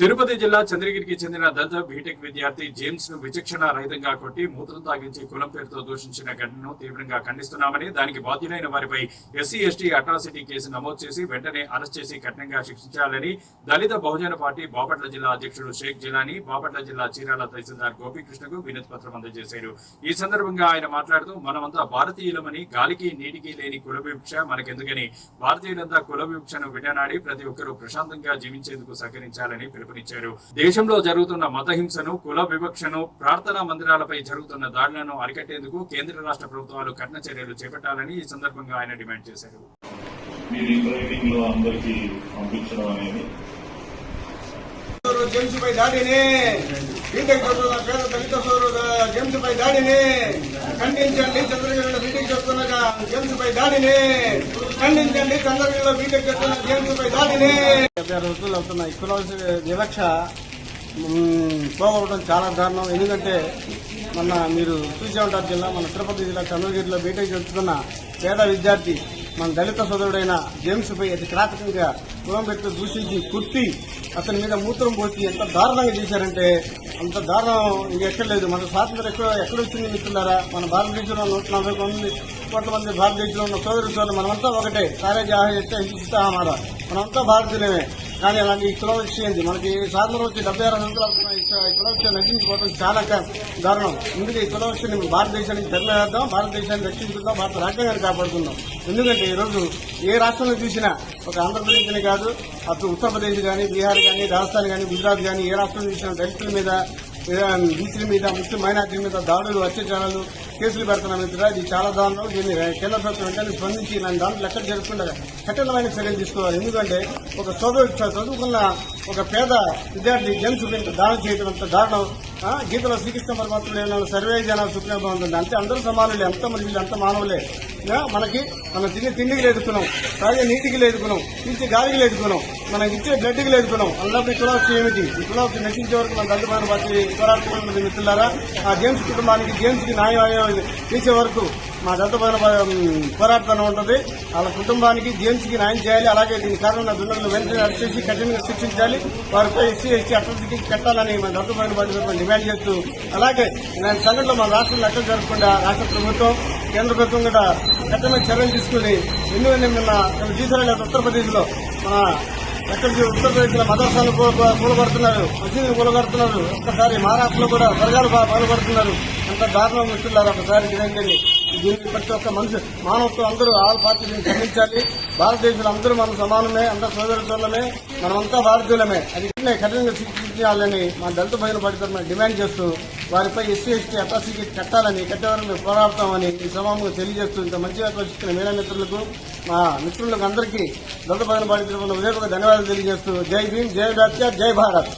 తిరుపతి జిల్లా చంద్రగిరికి చెందిన దళిత బీటెక్ విద్యార్థి జేమ్స్ను విచక్షణ రహితంగా కొట్టి మూత్రం తాగించి కులం పేరుతో దూషించిన ఘటనను తీవ్రంగా ఖండిస్తున్నామని దానికి బాధ్యులైన వారిపై ఎస్సీ ఎస్టీ అట్రాసిటీ కేసు నమోదు చేసి వెంటనే అరెస్ట్ చేసి కఠినంగా శిక్షించాలని దళిత బహుజన పార్టీ బాపట్ల జిల్లా అధ్యక్షుడు షేక్ జిలానీ బాపట్ల జిల్లా చీరాల తహసీల్దార్ గోపీకృష్ణకు వినతి పత్రం అందజేశారు. ఈ సందర్భంగా ఆయన మాట్లాడుతూ మనమంతా భారతీయులమని గాలికి నీటికి లేని కుల వివక్ష మనకెందుకని భారతీయులంతా కుల వివక్షను విడనాడి ప్రతి ఒక్కరూ ప్రశాంతంగా జీవించేందుకు సహకరించాలని పిలుపునిచ్చారు దేశంలో జరుగుతున్న మతహింసను కుల వివక్షను ప్రార్థనా మందిరాలపై జరుగుతున్న దాడులను అరికట్టేందుకు కేంద్ర రాష్ట్ర ప్రభుత్వాలు కఠిన చర్యలు చేపట్టాలని ఈ సందర్భంగా ఆయన డిమాండ్ చేశారు. మీరు ఈ ట్రైనింగ్లో అందరికి పంపించడం అనేది జేమ్స్ పై దాడిని బీటెక్ చదువుతున్న పేద దళిత సోదరుడు జేమ్స్ పై దాడిని ఖండించండి చంద్రగిరిలో బీటెక్ చదువుతున్న జేమ్స్ పై దాడిని ఖండించండి చంద్రగిరిలో బీటెక్ చదువుతున్న జేమ్స్ దాడిని. డెబ్బై ఆరు రోజులు అవుతున్న ఈ కుల వివక్ష పోగొట్టడం చాలా దారుణం. ఎందుకంటే మొన్న మీరు చూసే ఉంటారు జిల్లా మన తిరుపతి జిల్లా చంద్రగిరిలో బీటెక్ చదువుతున్న పేద విద్యార్థి మన దళిత సోదరుడైన జేమ్స్ పై అతి క్రాతకంగా కులం పెట్టి దూషించి కుట్టి అతని మీద మూత్రం పోసి ఎంత దారుణంగా చేశారంటే అంత దారుణం ఇది ఎక్కర్లేదు మన స్వాతంత్రం ఎక్కడ ఎక్కడ వచ్చింది మిత్రులారా? మన భారతదేశంలో నూట నలభై మంది కోట్ల మంది భారతదేశంలో ఉన్న సోదరు సోదరు మనమంతా ఒకటే. సారే జాహ చెప్తే హింసిస్తామారా మనమంతా భారతీయులమే. కానీ అలాంటి ఈ కులం ఇచ్చేయండి మనకి స్వాతంత్రం వచ్చి డెబ్బై ఆరు సంవత్సరాలు అవుతున్న ఈ ఈ నశించుకోవడం చాలా దారుణం. ఎందుకంటే ఈ కుల విషయాన్ని భారతదేశానికి ధర్మవేద్దాం భారతదేశాన్ని రక్షించుకుందాం భారత రాజ్యాంగాన్ని కాపాడుకుందాం. ఎందుకంటే ఈరోజు ఏ రాష్ట్రంలో చూసినా ఒక ఆంధ్రప్రదేశ్ అని కాదు అటు ఉత్తరప్రదేశ్ కానీ బీహార్ కానీ రాజస్థాన్ కానీ గుజరాత్ కానీ ఏ రాష్ట్రం చూసినా దళితుల మీద బీసీల మీద ముస్లిం మైనార్టీల మీద దాడులు అత్యాచారాలు కేసులు పెడుతున్న మిత్రులు ఇది చాలా దారుణం. దీన్ని కేంద్ర ప్రభుత్వం వెంటనే స్పందించి నన్ను దాంట్లో లెక్కలు జరగకుండా కఠినమైన చర్యలు తీసుకోవాలి. ఎందుకంటే ఒక చదువు చదువుకున్న ఒక పేద విద్యార్థి జన్ మీద దానం చేయడం అంత దారుణం. గీతలో శ్రీకృష్ణ పరమాత్ముడు ఏమైనా సర్వే జనాలు సుప్రీం ఉంటుంది అంతే అందరూ సమానులే. అంత మనుషులు అంత మానవులే. మనకి మనం తినే తిండికి లేదుకున్నాం. తాగే నీటికి లేదుకున్నాం. తీర్చి గాలికి లేదుకున్నాం. మనకి ఇచ్చే బ్లడ్కి లేదుకున్నాం. అన్నప్పుడు ఈ ఏమిటి? ఈ కులవృత్తి నశించే వరకు మన దళితమైన పార్టీ పోరాడుతున్నది మిత్రులారా. ఆ జేమ్స్ కుటుంబానికి గేమ్స్కి న్యాయం తీసే వరకు మా దళితమైన పోరాడుతూనే ఉంటుంది. వాళ్ళ కుటుంబానికి గేమ్స్కి న్యాయం చేయాలి. అలాగే దీని కారణంగా దుండగులు వెంటనే అరెస్ట్ చేసి కఠినంగా శిక్షించాలి. వారిపై ఎస్సీ ఎస్టీ అట్రాసిటీ కట్టాలని మన దళితమైన పార్టీ డిమాండ్ చేస్తూ అలాగే ఇలాంటి సంఘటనలు మన రాష్ట్రంలో ఎక్కడ జరగకుండా రాష్ట్ర ప్రభుత్వం కేంద్ర ప్రభుత్వం కూడా కఠినమైన చర్యలు తీసుకుని ఎందుకంటే నిన్న చూసారా ఉత్తరప్రదేశ్లో మన ఎక్కడ ఉత్తరప్రదేశ్లో ఉత్తరప్రదేశ్లో మదర్సాలు కూలగొడుతున్నారు మసీదులు కూలగొడుతున్నారు ఒక్కసారి మహారాష్ట్రలో కూడా వర్గాలు పాల్గొడుతున్నారు. అంత దారుణం ఇస్తున్నారు ఒకసారి గ్రహించండి దీన్ని ప్రతి ఒక్క మనిషి మానవత్వం అందరూ ఆల్ పార్టీలను గమనించాలి భారతదేశంలో అందరూ మనం సమానమే అందరూ సోదరులమే మనమంతా భారతీయులమే. అది కఠినంగా శిక్షించాలని మన దళిత బహిన పార్టీ డిమాండ్ చేస్తూ వారిపై ఎస్సీ ఎస్టీ అట్రాసిటీ కట్టాలని కట్టేవారిని మేము పోరాడతామని ఈ సమాముగా తెలియజేస్తూ ఇంత మంచిగా ఆకర్షిస్తున్న మేడా మిత్రులకు మా మిత్రులకు అందరికీ దొంగ పదన పార్టీ తరఫున ధన్యవాదాలు తెలియజేస్తూ జై భీమ్ జై రాజ్య జై భారత్.